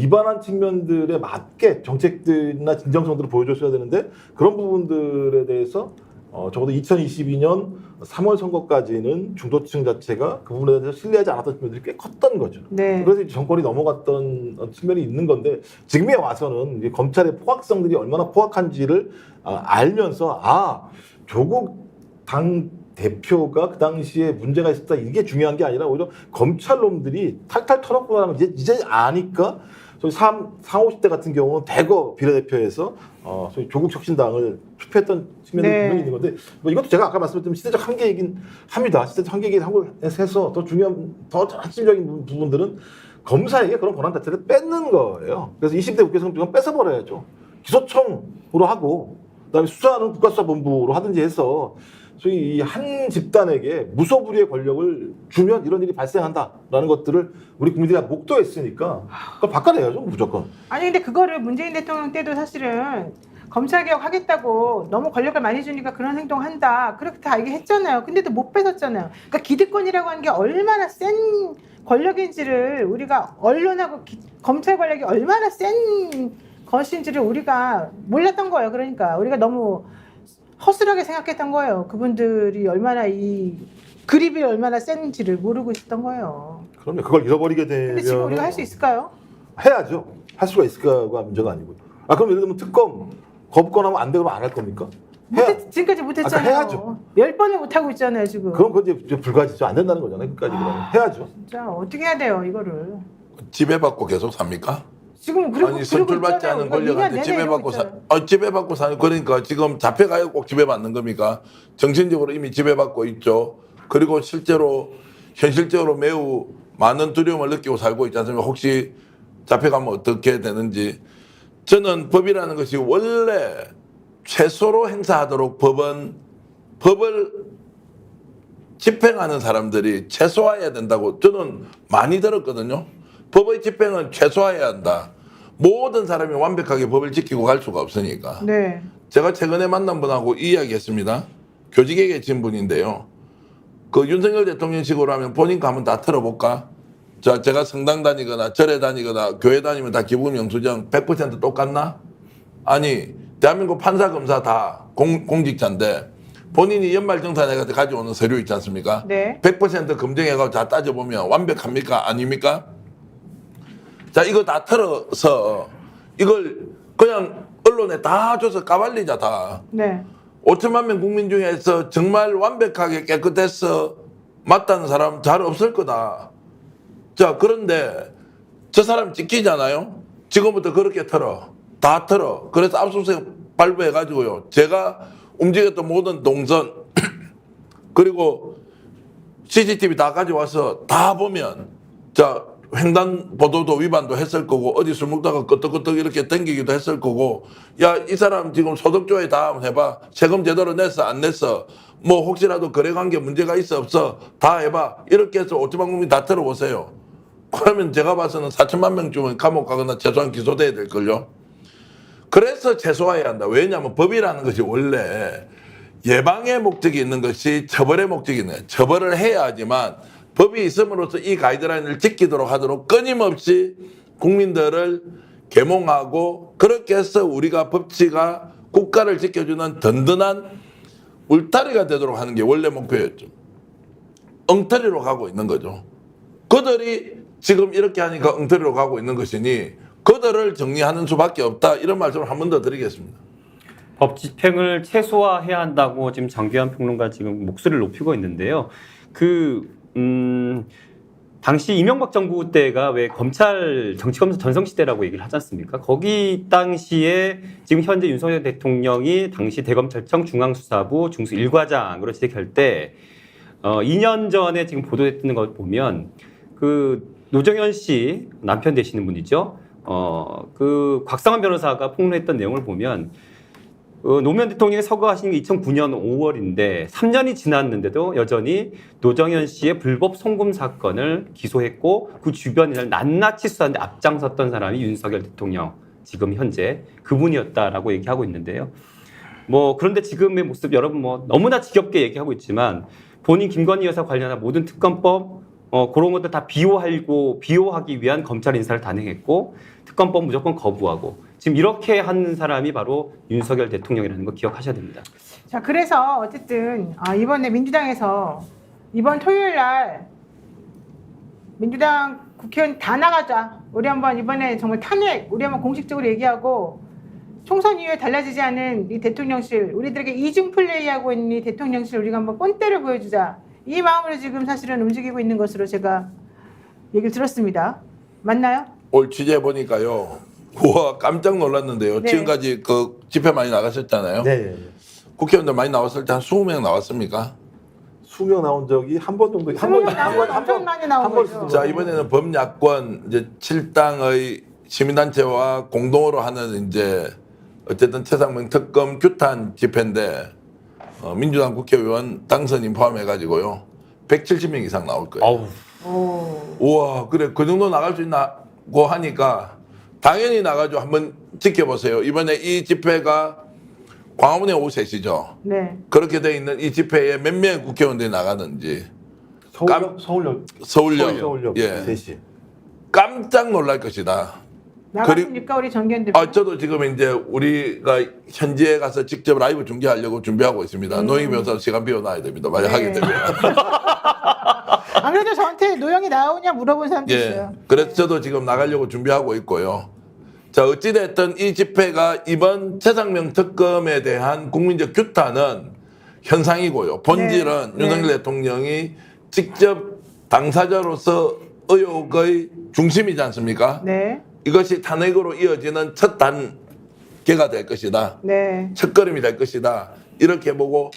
위반한 측면들에 맞게 정책들이나 진정성들을 보여줬어야 되는데 그런 부분들에 대해서 어, 적어도 2022년 3월 선거까지는 중도층 자체가 그 부분에 대해서 신뢰하지 않았던 측면들이 꽤 컸던 거죠. 네. 그래서 정권이 넘어갔던 측면이 있는 건데 지금에 와서는 이제 검찰의 포악성들이 얼마나 포악한지를 아, 알면서 아 조국 당 대표가 그 당시에 문제가 있었다 이게 중요한 게 아니라 오히려 검찰놈들이 탈탈 털었구나 하면 이제 이제 아니까 소위 3, 4, 50대 같은 경우는 대거 비례대표에서 어, 소위 조국 혁신당을 투표했던 측면이 네. 분명히 있는 건데 뭐 이것도 제가 아까 말씀드린 시대적 한계이긴 합니다. 시대적 한계이긴 하고 해서 더 중요한 더 핵심적인 부- 부분들은 검사에게 그런 권한 자체를 뺏는 거예요. 그래서 20대 국회 성적은 뺏어버려야죠. 기소청으로 하고 그다음에 수사는 국가수사본부로 하든지 해서 소위 이 한 집단에게 무소불위의 권력을 주면 이런 일이 발생한다라는 것들을 우리 국민들이 다 목도했으니까 그걸 바꿔내야죠 무조건. 아니 근데 그거를 문재인 대통령 때도 사실은 검찰 개혁 하겠다고 너무 권력을 많이 주니까 그런 행동 한다 그렇게 다 얘기했잖아요. 근데도 못 뺏었잖아요. 그러니까 기득권이라고 하는 게 얼마나 센 권력인지를 우리가 언론하고 기- 검찰 권력이 얼마나 센 것인지를 우리가 몰랐던 거예요. 그러니까 우리가 너무 허술하게 생각했던 거예요. 그분들이 얼마나 이 그립이 얼마나 센지를 모르고 있었던 거예요. 그럼요. 그걸 잃어버리게 되면 근데 지금 우리가 할 수 있을까요? 해야죠. 할 수가 있을까가 문제가 아니고. 아 그럼 예를 들면 특검 거부권하면 안 되고 안할 겁니까? 해야. 못했, 지금까지 못했잖아요. 아까 해야죠. 열 번을 못 하고 있잖아요 지금. 그럼 그건 이제 불가지죠. 안 된다는 거잖아요. 끝까지 그러면 해야죠. 진짜 어떻게 해야 돼요 이거를? 지배받고 계속 삽니까? 지금 그리고 아니 선출받지. 않은 이년 권력한테 지배받고 사. 아, 지배받고 사는 그러니까 지금 잡혀가야 꼭 지배받는 겁니까? 정신적으로 이미 지배받고 있죠. 그리고 실제로 현실적으로 매우 많은 두려움을 느끼고 살고 있지 않습니까? 혹시 잡혀가면 어떻게 되는지 저는 법이라는 것이 원래 최소로 행사하도록 법은 법을 집행하는 사람들이 최소화해야 된다고 저는 많이 들었거든요. 법의 집행은 최소화해야 한다. 모든 사람이 완벽하게 법을 지키고 갈 수가 없으니까. 네. 제가 최근에 만난 분하고 이야기 했습니다. 교직에 계신 분인데요. 그 윤석열 대통령식으로 하면 본인 거 한번 다 틀어볼까? 자, 제가 성당 다니거나 절에 다니거나 교회 다니면 다 기본 영수증 100% 똑같나? 아니, 대한민국 판사 검사 다 공, 공직자인데 본인이 연말정산에 가져오는 서류 있지 않습니까? 네. 100% 검증해가지고 다 따져보면 완벽합니까? 아닙니까? 자, 이거 다 털어서 이걸 그냥 언론에 다 줘서 까발리자, 다. 네. 5천만 명 국민 중에서 정말 완벽하게 깨끗해서 맞다는 사람 잘 없을 거다. 자, 그런데 저 사람 찍히잖아요? 지금부터 그렇게 털어. 다 털어. 그래서 압수수색 발부해가지고요. 제가 움직였던 모든 동선, 그리고 CCTV 다 가져와서 다 보면, 자, 횡단 보도도 위반도 했을 거고, 어디 술 먹다가 끄떡끄떡 이렇게 땡기기도 했을 거고, 야, 이 사람 지금 소득조회 다 해봐. 세금 제대로 냈어, 안 냈어. 뭐, 혹시라도 거래 관계 문제가 있어, 없어. 다 해봐. 이렇게 해서 5천만 국민 다 들어보세요. 그러면 제가 봐서는 4천만 명쯤은 감옥 가거나 최소한 기소돼야 될걸요. 그래서 최소화해야 한다. 왜냐하면 법이라는 것이 원래 예방의 목적이 있는 것이 처벌의 목적이 거예요. 처벌을 해야 하지만 법이 있음으로써 이 가이드라인을 지키도록 하도록 끊임없이 국민들을 계몽하고 그렇게 해서 우리가 법치가 국가를 지켜주는 든든한 울타리가 되도록 하는 게 원래 목표였죠. 엉터리로 가고 있는 거죠. 그들이 지금 이렇게 하니까 엉터리로 가고 있는 것이니 그들을 정리하는 수밖에 없다. 이런 말씀을 한 번 더 드리겠습니다. 법 집행을 최소화해야 한다고 지금 정규현 평론가 지금 목소리를 높이고 있는데요. 그, 음, 당시 이명박 정부 때가 왜 검찰 정치검사 전성 시대라고 얘기를 하지 않습니까? 거기 당시에 지금 현재 윤석열 대통령이 당시 대검찰청 중앙수사부 중수 1과장으로 지직할 때 어, 2년 전에 지금 보도됐던 걸 보면 그 노정현 씨 남편 되시는 분이죠. 어, 그 곽상원 변호사가 폭로했던 내용을 보면 어, 노무현 대통령이 서거하신 게 2009년 5월인데 3년이 지났는데도 여전히 노정현 씨의 불법 송금 사건을 기소했고 그 주변을 낱낱이 수사하는데 앞장섰던 사람이 윤석열 대통령 지금 현재 그분이었다라고 얘기하고 있는데요. 뭐 그런데 지금의 모습 여러분 뭐 너무나 지겹게 얘기하고 있지만 본인 김건희 여사 관련한 모든 특검법 어, 그런 것들 다 비호하고 비호하기 위한 검찰 인사를 단행했고 특검법 무조건 거부하고 지금 이렇게 하는 사람이 바로 윤석열 대통령이라는 거 기억하셔야 됩니다. 자, 그래서 어쨌든 아, 이번에 민주당에서 이번 토요일 날 민주당 국회의원 다 나가자. 우리 한번 이번에 정말 탄핵 우리 한번 공식적으로 얘기하고 총선 이후에 달라지지 않은 이 대통령실 우리들에게 이중 플레이하고 있는 이 대통령실 우리가 한번 꼰대를 보여주자. 이 마음으로 지금 사실은 움직이고 있는 것으로 제가 얘기를 들었습니다. 맞나요? 올 취재 보니까요. 우와 깜짝 놀랐는데요. 네. 지금까지 그 집회 많이 나가셨잖아요. 네, 예, 예. 국회의원들 많이 나왔을 때 한 20명 나왔습니까? 수명 나온 적이 한 번 정도 한번 엄청 많이 나온 한번 거죠. 자 이번에는 범야권 이제 7당의 시민단체와 공동으로 하는 이제 어쨌든 최상명 특검 규탄 집회인데 어, 민주당 국회의원 당선인 포함해가지고요 170명 이상 나올 거예요. 아우 오. 우와 그래 그 정도 나갈 수 있나고 하니까 당연히 나가죠 한번 지켜보세요. 이번에 이 집회가 광화문에 오후 3시죠. 네. 그렇게 돼 있는 이 집회에 몇 명의 국회의원들이 나가는지 깜- 서울역 서울역 서울역, 서울역 예 3시. 깜짝 놀랄 것이다. 나갔습니까 우리 정견 대표? 아, 저도 지금 이제 우리가 현지에 가서 직접 라이브 중계하려고 준비하고 있습니다. 노영희 변호사 시간 비워놔야 됩니다. 만약 음. 네. 하게 되면. 안 그래도 저한테 노영이 나오냐 물어본 사람도 예. 있어요. 그래서 저도 지금 나가려고 준비하고 있고요. 자, 어찌됐든 이 집회가 이번 최상명 특검에 대한 국민적 규탄은 현상이고요. 본질은 네. 윤석열 네. 대통령이 직접 당사자로서 의혹의 중심이지 않습니까? 네. 이것이 탄핵으로 이어지는 첫 단계가 될 것이다. 네. 첫 걸음이 될 것이다. 이렇게 보고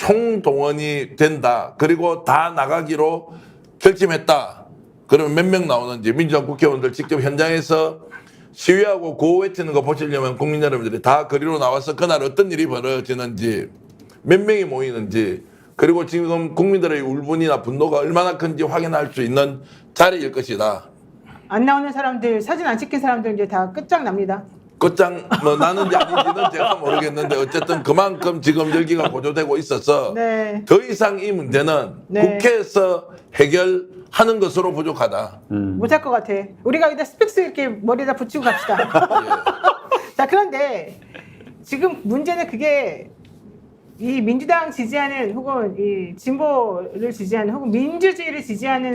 총동원이 된다. 그리고 다 나가기로 결심했다. 그러면 몇 명 나오는지 민주당 국회의원들 직접 현장에서 시위하고 구호 외치는 거 보시려면 국민 여러분들이 다 거리로 나와서 그날 어떤 일이 벌어지는지 몇 명이 모이는지 그리고 지금 국민들의 울분이나 분노가 얼마나 큰지 확인할 수 있는 자리일 것이다. 안 나오는 사람들 사진 안 찍힌 사람들 이제 다 끝장납니다. 끝장 뭐 나는지 아닌지는 제가 모르겠는데 어쨌든 그만큼 지금 열기가 고조되고 있어서 네. 더 이상 이 문제는 네. 국회에서 해결하는 것으로 부족하다. 음. 못할 것 같아. 우리가 여기다 스펙스 이렇게 머리에다 붙이고 갑시다. 자 그런데 지금 문제는 그게 이 민주당 지지하는 혹은 이 진보를 지지하는 혹은 민주주의를 지지하는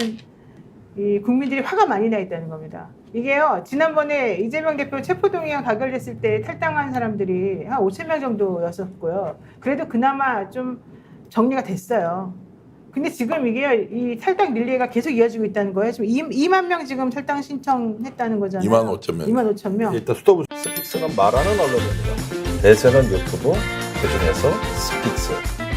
이 국민들이 화가 많이 나 있다는 겁니다. 이게요 지난번에 이재명 대표 체포동의안 가결됐을 때 탈당한 사람들이 한 5천 명 정도였었고요. 그래도 그나마 좀 정리가 됐어요. 근데 지금 이게 이 탈당 릴레이가 계속 이어지고 있다는 거예요. 지금 2, 만명 지금 탈당 신청했다는 거잖아요. 2만 5천 명. 2만 5천 명. 일단 수도부 스픽스는 말하는 언론입니다. 대세는 유튜브, 그중에서 스픽스.